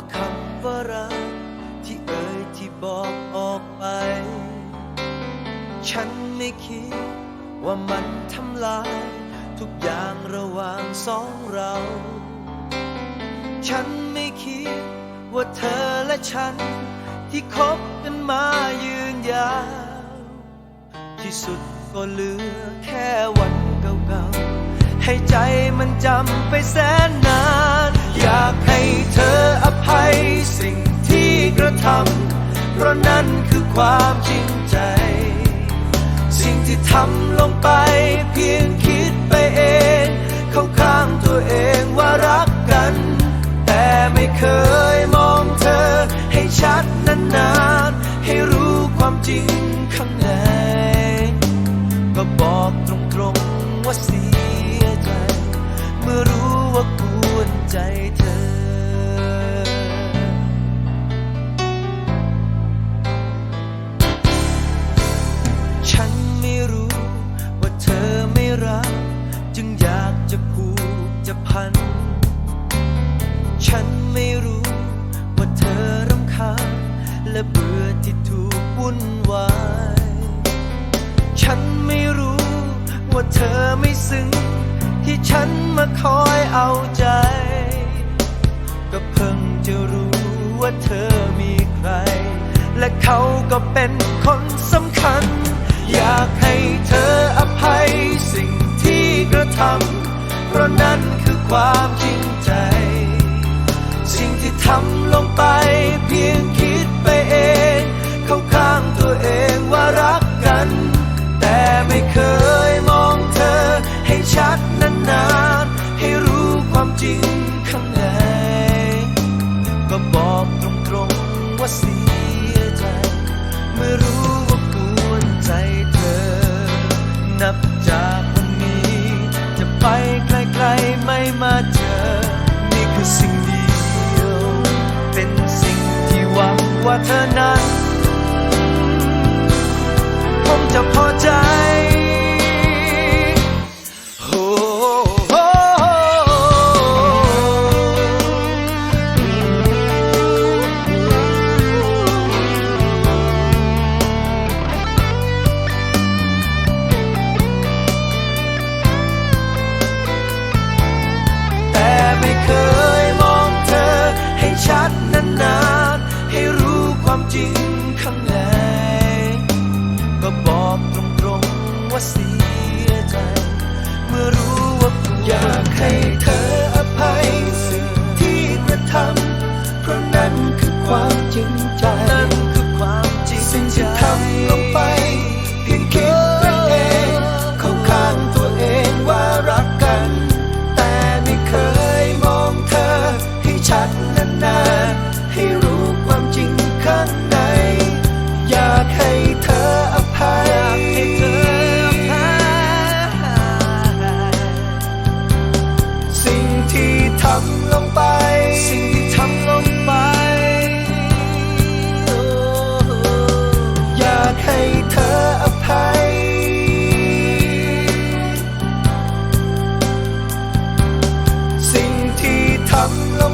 ว่าคำว่ารักที่เอ่ยที่บอกออกไป ฉันไม่คิดว่ามันทำลาย ทุกอย่างระหว่างสองเรา ฉันไม่คิดว่าเธอและฉัน ที่คบกันมายืนยาว ที่สุดก็เหลือแค่วันเก่าๆให้ใจมันจำไปแสน ความจริงใจ สิ่งที่ทำลงไปเพียงคิดไปเอง เข้าข้างตัวเองว่ารักกัน แต่ไม่เคยมองเธอให้ชัดนานๆ ให้รู้ความจริงข้างในก็บอกตรงๆว่าเสียใจ เมื่อรู้ว่ากวนใจเธอ จะพัน ฉันไม่รู้ว่าเธอรำคาญและเบื่อที่ถูกวุ่นวาย ฉันไม่รู้ว่าเธอไม่ซึ้งที่ฉันมาคอยเอาใจ ก็เพิ่งจะรู้ว่าเธอมีใคร และเขาก็เป็นคนสำคัญ อยากให้เธออภัยสิ่งที่กระทำเพราะนั่น ความจริงใจ สิ่งที่ทำลงไปเพียงคิดไปเอง เข้าข้างตัวเองว่ารักกัน แต่ไม่เคยมองเธอให้ชัดนานๆให้รู้ความจริง ห้รู้ความจริง ๆ love.